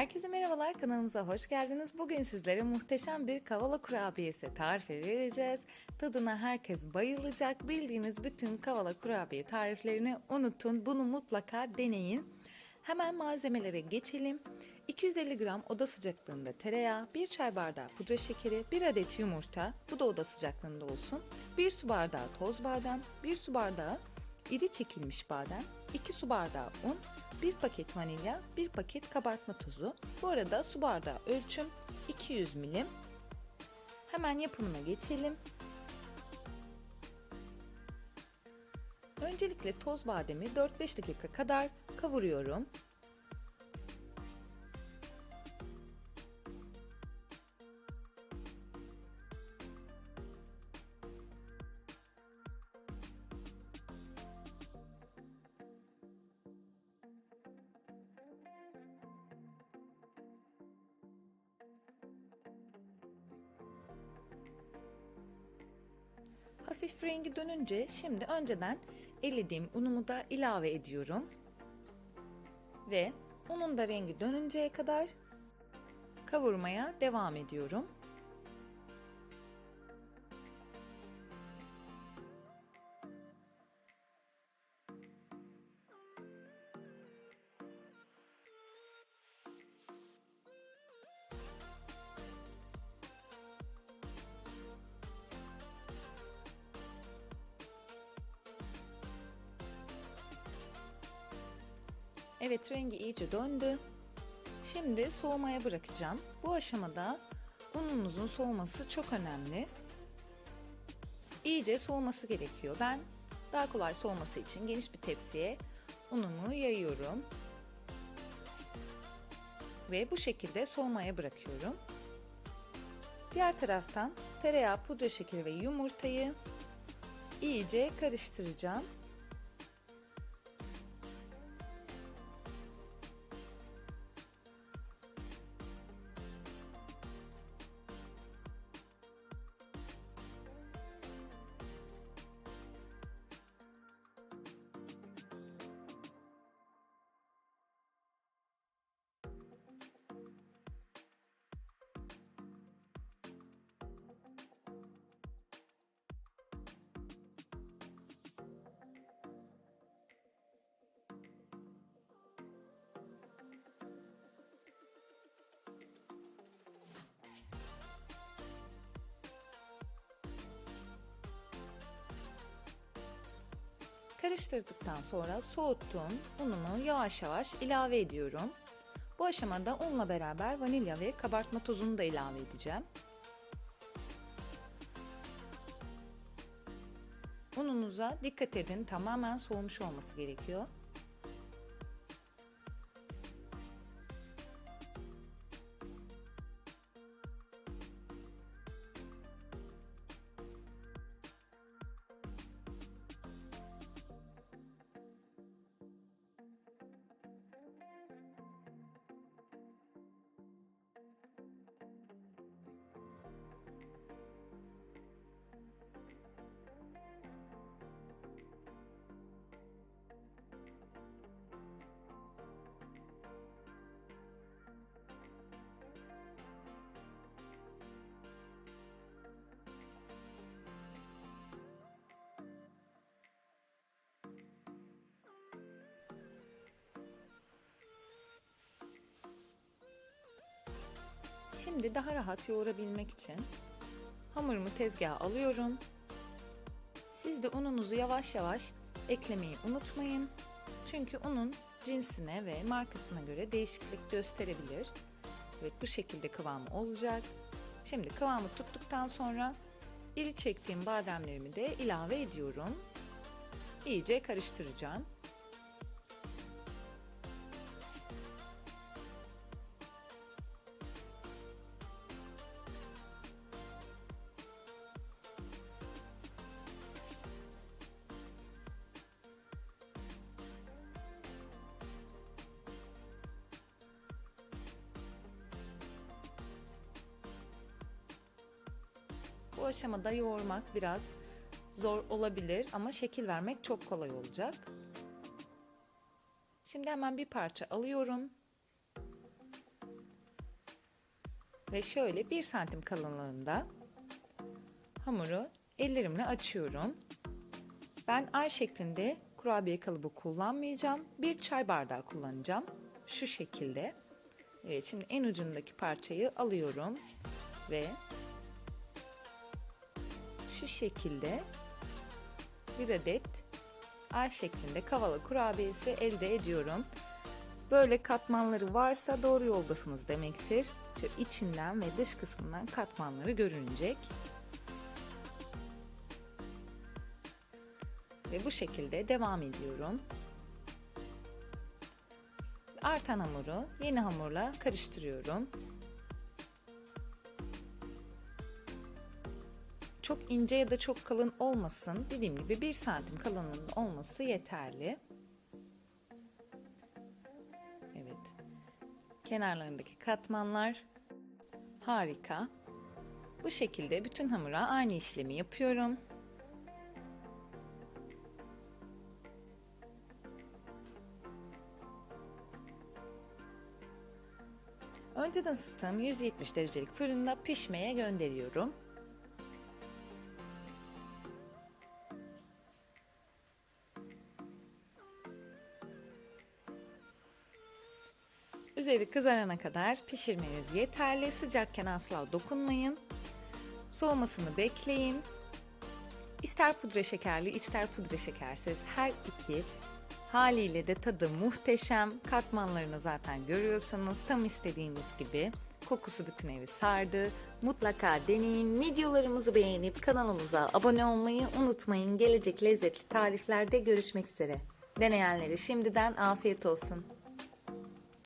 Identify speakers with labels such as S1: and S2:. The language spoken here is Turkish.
S1: Herkese merhabalar kanalımıza hoş geldiniz. Bugün sizlere muhteşem bir kavala kurabiyesi tarifi vereceğiz. Tadına herkes bayılacak. Bildiğiniz bütün kavala kurabiye tariflerini unutun. Bunu mutlaka deneyin. Hemen malzemelere geçelim. 250 gram oda sıcaklığında tereyağı, 1 çay bardağı pudra şekeri, 1 adet yumurta, bu da oda sıcaklığında olsun. 1 su bardağı toz badem, 1 su bardağı iri çekilmiş badem, 2 su bardağı un, 1 paket vanilya, 1 paket kabartma tozu. Bu arada su bardağı ölçüm 200 milim. Hemen yapımına geçelim. Öncelikle toz bademi 4-5 dakika kadar kavuruyorum. Hafif rengi dönünce şimdi önceden elediğim unumu da ilave ediyorum. Ve unun da rengi dönünceye kadar kavurmaya devam ediyorum. Evet rengi iyice döndü. Şimdi soğumaya bırakacağım. Bu aşamada ununuzun soğuması çok önemli. İyice soğuması gerekiyor. Ben daha kolay soğuması için geniş bir tepsiye unumu yayıyorum. Ve bu şekilde soğumaya bırakıyorum. Diğer taraftan tereyağı, pudra şekeri ve yumurtayı iyice karıştıracağım. Karıştırdıktan sonra soğuttuğum unumu yavaş yavaş ilave ediyorum. Bu aşamada unla beraber vanilya ve kabartma tozunu da ilave edeceğim. Ununuza dikkat edin tamamen soğumuş olması gerekiyor. Şimdi daha rahat yoğurabilmek için hamurumu tezgaha alıyorum. Siz de ununuzu yavaş yavaş eklemeyi unutmayın. Çünkü unun cinsine ve markasına göre değişiklik gösterebilir. Evet bu şekilde kıvamı olacak. Şimdi kıvamı tuttuktan sonra iri çektiğim bademlerimi de ilave ediyorum. İyice karıştıracağım. Bu aşamada yoğurmak biraz zor olabilir ama şekil vermek çok kolay olacak. Şimdi hemen bir parça alıyorum. Ve şöyle 1 santim kalınlığında hamuru ellerimle açıyorum. Ben ay şeklinde kurabiye kalıbı kullanmayacağım. Bir çay bardağı kullanacağım. Şu şekilde. Evet şimdi en ucundaki parçayı alıyorum ve şu şekilde bir adet ay şeklinde kavala kurabiyesi elde ediyorum. Böyle katmanları varsa doğru yoldasınız demektir. Şöyle içinden ve dış kısmından katmanları görünecek. Ve bu şekilde devam ediyorum. Artan hamuru yeni hamurla karıştırıyorum. Çok ince ya da çok kalın olmasın. Dediğim gibi 1 santim kalınlığında olması yeterli. Evet. Kenarlarındaki katmanlar harika. Bu şekilde bütün hamura aynı işlemi yapıyorum. Önceden ısıttığım 170 derecelik fırında pişmeye gönderiyorum. Üzeri kızarana kadar pişirmeniz yeterli. Sıcakken asla dokunmayın. Soğumasını bekleyin. İster pudra şekerli, ister pudra şekersiz her iki haliyle de tadı muhteşem. Katmanlarını zaten görüyorsunuz. Tam istediğimiz gibi. Kokusu bütün evi sardı. Mutlaka deneyin. Videolarımızı beğenip kanalımıza abone olmayı unutmayın. Gelecek lezzetli tariflerde görüşmek üzere. Deneyenlere şimdiden afiyet olsun.